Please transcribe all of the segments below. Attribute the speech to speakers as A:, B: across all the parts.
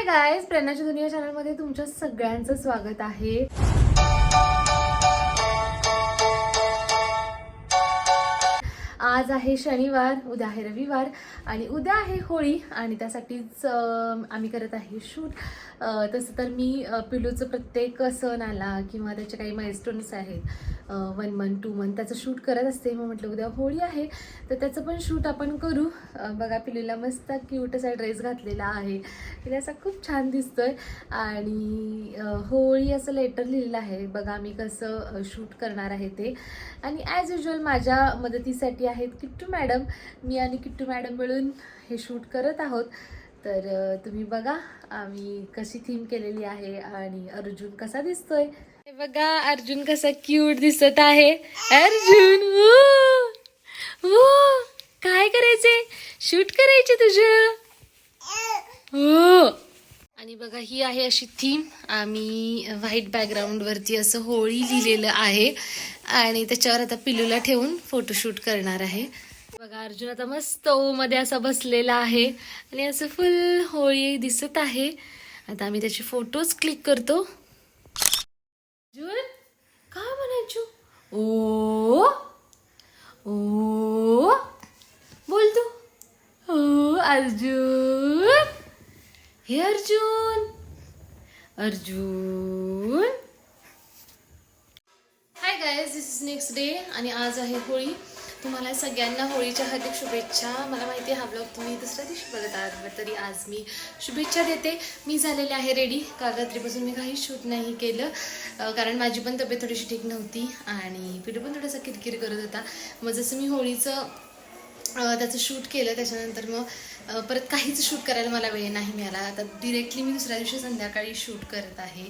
A: Hi guys प्रेरणाच्या दुनिया चॅनलमध्ये तुमच्या सगळ्यांचं स्वागत आहे. आज आहे शनिवार उद्या आहे रविवार आणि उद्या आहे होळी आणि त्यासाठीच आम्ही करत आहे शूट. तसं तर मी पिलूचं प्रत्येक सण आला किंवा त्याचे काही माइलस्टोन्स आहेत वन मंथ टू मंथ त्याचं शूट करत असते. मग म्हटलं उद्या होळी आहे तर त्याचं पण शूट आपण करू. बघा पिलूला मस्त क्यूट असा ड्रेस घातलेला आहे. तिला असा खूप छान दिसतोय. आणि होळी असं लेटर लिहिलेलं आहे. बघा मी कसं शूट करणार आहे ते. आणि ॲज युजल माझ्या मदतीसाठी आहे आहेत किट्टू मॅडम. मी आणि किट्टू मॅडम मिळून हे शूट करत आहोत. तर तुम्ही बघा आम्ही कशी थीम केलेली आहे आणि अर्जुन कसा दिसतोय. हे बघा अर्जुन कसा क्यूट दिसत आहे. अर्जुन काय करायचे? शूट करायचे तुझं? आणि बघा ही आहे अशी थीम आम्ही व्हाईट बॅकग्राऊंडवरती असं होळी लिहिलेलं आहे. आणि त्याच्यावर आता पिलूला ठेवून फोटोशूट करणार आहे. बघा अर्जुन आता मस्त मध्ये असा बसलेला आहे. आणि असं फुल होळी दिसत आहे. आता आम्ही त्याचे फोटोज क्लिक करतो. अर्जुन का म्हणायचो? ओ ओ बोलतो ओ अर्जुन. हे Arjun. Arjun. Hi guys this is next day आणि आज आहे होळी. तुम्हाला सगळ्यांना होळीच्या हार्दिक शुभेच्छा. मला माहिती आहे हा ब्लॉग तुम्ही दुसऱ्या दिवशी बघत आहात तरी आज मी शुभेच्छा देते. मी झालेले आहे रेडी काल रात्रीपासून मी काही शूट नाही केलं कारण माझी पण तब्येत थोडीशी ठीक नव्हती आणि पिलू पण थोडासा किरकिर करत होता. मग जसं मी होळीचं त्याचं शूट केलं त्याच्यानंतर मग परत काहीच शूट करायला मला वेळ नाही मिळाला. आता डिरेक्टली मी दुसऱ्या दिवशी संध्याकाळी शूट करत आहे.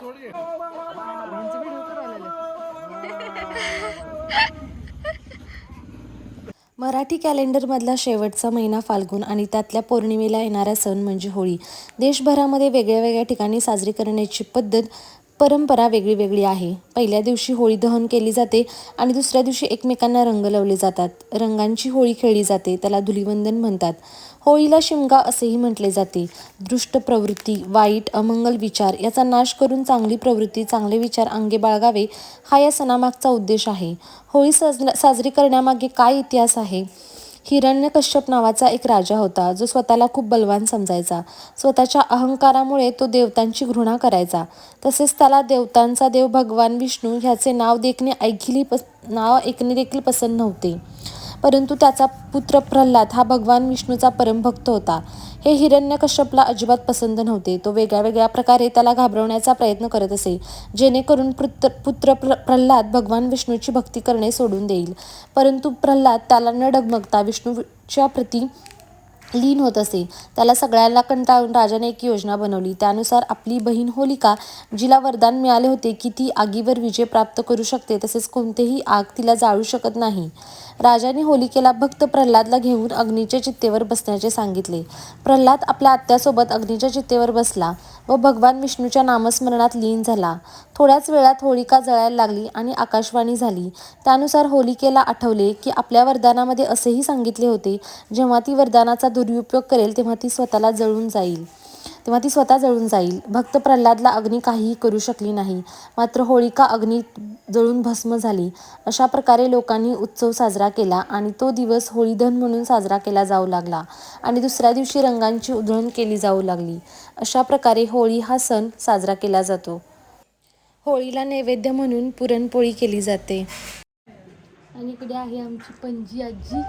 B: थोडी मराठी कॅलेंडरमधला शेवटचा महिना फाल्गुन आणि त्यातल्या पौर्णिमेला येणारा सण म्हणजे होळी. देशभरामध्ये वेगळ्या वेगळ्या ठिकाणी साजरी करण्याची पद्धत परंपरा वेगळी वेगळी आहे. पहिल्या दिवशी होळी दहन केली जाते आणि दुसऱ्या दिवशी एकमेकांना रंग लावले जातात. रंगांची होळी खेळली जाते त्याला धुलिवंदन म्हणतात. होळीला शिमगा असेही म्हटले जाते. दृष्ट प्रवृत्ती वाईट अमंगल विचार याचा नाश करून चांगली प्रवृत्ती चांगले विचार अंगे बाळगावे हा या सणामागचा उद्देश आहे. होळी साजला साजरी करण्यामागे काय इतिहास आहे? हिरण्यकश्यप नावाचा एक राजा होता जो स्वतःला खूप बलवान समजायचा. स्वतःच्या अहंकारामुळे तो देवतांची घृणा करायचा. तसेच त्याला देवतांचा देव भगवान विष्णू ह्याचे नाव देखणे ऐकली पस नाव ऐकणे देखील पसंत नव्हते. परंतु त्याचा पुत्र प्रल्हाद हा भगवान विष्णूचा परमभक्त होता. हे हिरण्यकश्यपला अजिबात पसंत नव्हते. तो वेगळ्या वेगळ्या प्रकारे त्याला घाबरवण्याचा प्रयत्न करत असे जेणेकरून पुत्र पुत्र प्र प्रल्हाद भगवान विष्णूची भक्ती करणे सोडून देईल. परंतु प्रल्हाद त्याला न डगमगता विष्णूच्या प्रती लीन होत असे. त्याला सगळ्यांना कंटाळून राजाने एक योजना बनवली. त्यानुसार आपली बहीण होलिका जिला वरदान मिळाले होते की ती आगीवर विजय प्राप्त करू शकते तसेच कोणतेही आग तिला जाळू शकत नाही. राजाने होलिकेला भक्त प्रल्हादला घेऊन अग्नीच्या चित्तेवर बसण्याचे सांगितले. प्रल्हाद आपल्या आत्यासोबत अग्नीच्या चित्तेवर बसला व भगवान विष्णूच्या नामस्मरणात लीन झाला. थोड्याच वेळात होलिका जळायला लागली आणि आकाशवाणी झाली. त्यानुसार होलिकेला आठवले की आपल्या वरदानामध्ये असेही सांगितले होते जेव्हा ती वरदानाचा दुरुपयोग करेल तेव्हा ती स्वतःला जळून जाईल. तेव्हा ती स्वतः जळून जाईल. भक्त प्रल्हादला अग्नी काहीही करू शकली नाही. मात्र होळिका अग्नीत जळून भस्म झाली. अशा प्रकारे लोकांनी उत्सव साजरा केला आणि तो दिवस होळीधन म्हणून साजरा केला जाऊ लागला आणि दुसऱ्या दिवशी रंगांची उधळण केली जाऊ लागली. अशा प्रकारे होळी हा सण साजरा केला जातो. होळीला नैवेद्य म्हणून पुरणपोळी केली जाते.
A: आणि इकडे आहे आमची पणजी आजी.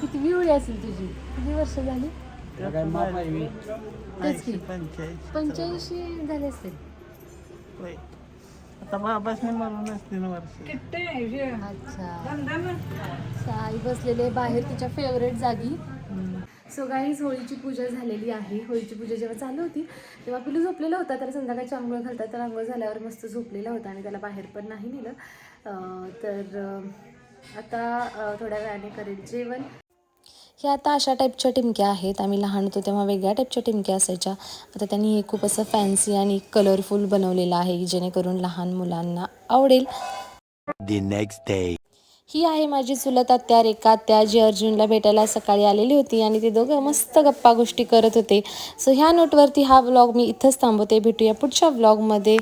A: किती होळी असेल तुझी? किती वर्ष झाली? तेच की. पंच्याऐंशी. झाले असतील
C: आता बाबासने मारूनच तीन वर्ष.
A: अच्छा. साई बसलेले बाहेर तिच्या फेवरेट जागी. सो गाईज होळीची पूजा झालेली आहे. होळीची पूजा जेव्हा चालू होती तेव्हा पिलू झोपलेला होता त्याला संध्याकाळची आंघोळ घालतात तर आंघोळ झाल्यावर मस्त झोपलेला होता आणि त्याला बाहेर पण नाही नेलं. तर आता थोड्या वेळाने करेल जेवण.
B: ह्या आता अशा टाईपच्या टिमक्या आहेत. आम्ही लहान होतो तेव्हा वेगळ्या टाईपच्या टिमक्या असायच्या. आता त्यांनी हे खूप असं फॅन्सी आणि कलरफुल बनवलेलं आहे जेणेकरून लहान मुलांना आवडेल. ही आहे माझी चुलत आत्या रेखा आत्या जी अर्जुनला भेटायला सकाळी आलेली होती आणि ते दोघं मस्त गप्पा गोष्टी करत होते. सो ह्या नोटवरती हा व्लॉग मी इथंच थांबवते. भेटूया पुढच्या व्लॉगमध्ये